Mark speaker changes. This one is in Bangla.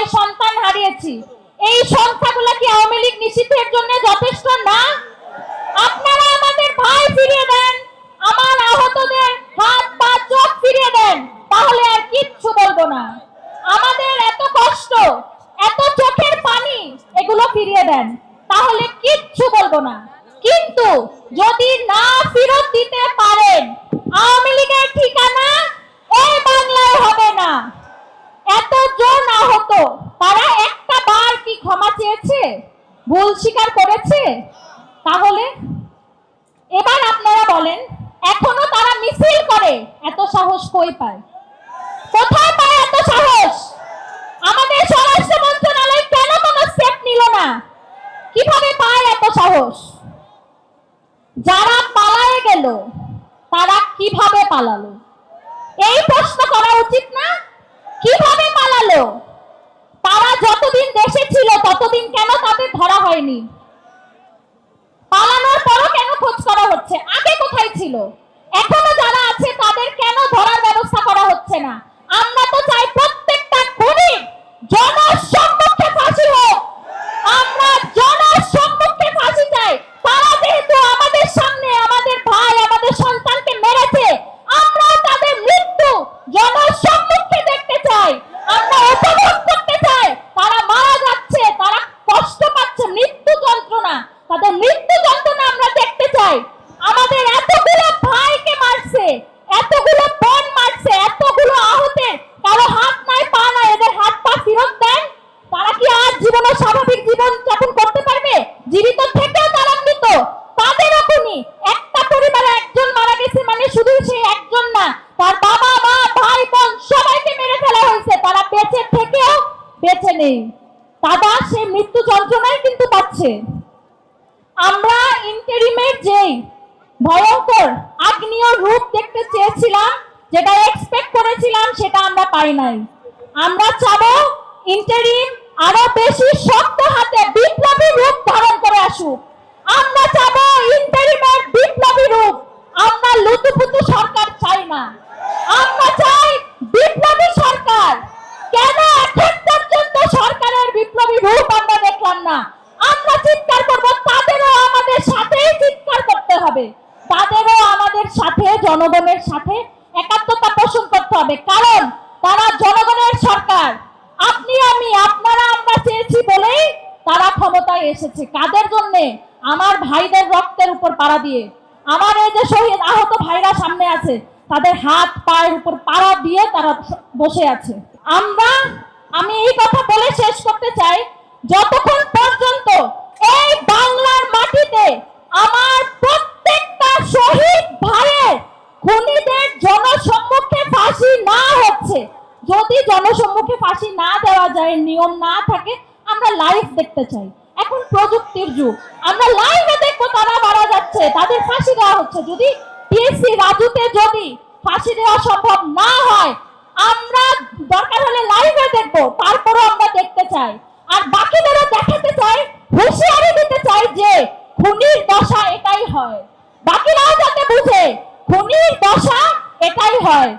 Speaker 1: ছয় সন্তান হারিয়েছি। এই সংখ্যাগুলো কি আওয়ামী লীগ নিষিদ্ধের জন্য যথেষ্ট না? আপনারা আমাদের ভাই ফিরিয়ে দেন, আমার আহতদের হাত পা চোখ ফিরিয়ে দেন, তাহলে আর কিচ্ছু বলব না। আমাদের এত কষ্ট, এত চোখের পানি, এগুলো ফিরিয়ে দেন, তাহলে কিচ্ছু বলব না। কিন্তু যদি না তারা একটা বার কি ক্ষমা চেয়েছে? ভুল স্বীকার করেছে? তাহলে এবার আপনারা বলেন, এখনও তারা মিছিল করে? এত সাহস কই পায়? কোথায় পায় এত সাহস? আমাদের স্বরাষ্ট্র মন্ত্রণালয় কেন কোনো স্টেপ নিল না? কীভাবে পায় এত সাহস? যারা পালায়ে গেল, তারা কীভাবে পালালো? এই প্রশ্ন করা উচিত না? কীভাবে পালালো? তারা যতদিন দেশে ছিল, ততদিন কেন তাদের ধরা হয়নি? পালানোর পরও কেন খোঁজ করা হচ্ছে? আগে কোথায় ছিল? এখনও যারা আছে, তাদের কেন ধরার ব্যবস্থা করা হচ্ছে না? আমরা তো চাই প্রত্যেকটা খুনি জনসম্মুখে ফাঁসি হোক আমরা জনসম্মুখে ফাঁসি চাই তারা যেহেতু আমাদের সামনে আমাদের ভাই আমাদের সন্তানকে মেরেছে আমরা তাদের মৃত্যু জনসম্মুখে দেখতে চাই আমরা উপভোগ করতে চাই তারা মারা যাচ্ছে তারা কষ্ট পাচ্ছে মৃত্যু যন্ত্রণা তাদের মৃত্যু যন্ত্রণা আমরা দেখতে চাই আমাদের এতগুলো ভাইকে মারছে এতগুলো বোন মারছে এতগুলো আহতের কারও হাত নাই পা নাই এদের হাত পা ফেরত দেন তারা কি আজ জীবনে স্বাভাবিক জীবন যাপন করতে পারবে? জীবিত থেকেও তারা তাদেরও খুনি একটা পরিবারে একজন মারা গেছে মানে শুধু সেই একজন না, তার বাবা, মা, ভাই, বোন সবাইকে মেরে ফেলা হয়েছে। তারা বেঁচে থেকেও বেঁচে নেই। তারা সেই মৃত্যু যন্ত্রণাই কিন্তু পাচ্ছে। আমরা ইন্টারিমের যেই ভয়ঙ্কর আগ্নেয় রূপ দেখতে চেয়েছিলাম, যেটা এক্সপেক্ট করেছিলাম, সেটা আমরা পাই নাই। আমরা চাবো ইন্টারিম আরও বেশি শক্ত হাতে বিপ্লবী রূপ ধারণ করে আসুক। আমরা চাবো ইন্টারিমের বিপ্লবী রূপ। আমরা লুতুপুতু সরকার চাই না। আমরা চাই বিপ্লবী সরকার। কেন এখন পর্যন্ত সরকারের বিপ্লবী রূপ আমরা দেখলাম না? আমরা চিৎকার করব, তাদেরও আমাদের সাথেই চিৎকার করতে হবে। তাদেরও আমাদের সাথে, জনগণের সাথে একাত্মতা পোষণ করতে হবে। কারণ তারা জনগণের সরকার। আপনি, আমি, আপনারা আমরা চেয়েছি বলেই তারা ক্ষমতায় এসেছে। কাদের জন্য? আমার ভাইদের রক্তের উপর পাড়া দিয়ে। আমার এই যে শহীদ আহত ভাইরা সামনে আছে, তাদের হাত, পায়ের উপর পাড়া দিয়ে তারা বসে আছে। আমরা, আমি এই কথা বলে শেষ করতে চাই, যতক্ষণ পর্যন্ত এই বাংলার মাটিতে আমার প্রত্যেকটা শহীদ ভাইয়ের খুনিদের জনসম্মুখে ফাঁসি না হচ্ছে যদি জনসম্মুখে ফাঁসি না দেওয়া যায়, নিয়ম না থাকে, আমরা লাইভ দেখতে চাই। এখন প্রযুক্তির যুগ। আমরা লাইভে দেখব, তারা মারা যাচ্ছে, তাদের ফাঁসি দেওয়া হচ্ছে। যদি পিএসসি রাজুতে যদি ফাঁসি দেওয়া সম্ভব না হয়, আমরা দরকার হলে লাইভে দেখব, তারপরও আমরা দেখতে চাই। আর বাকিদেরও দেখাতে চাই, হুঁশিয়ারি দিতে চাই যে খুনির দশা এটাই হয়। বাকিরাও যাতে বুঝে, খুনির দশা এটাই হয়।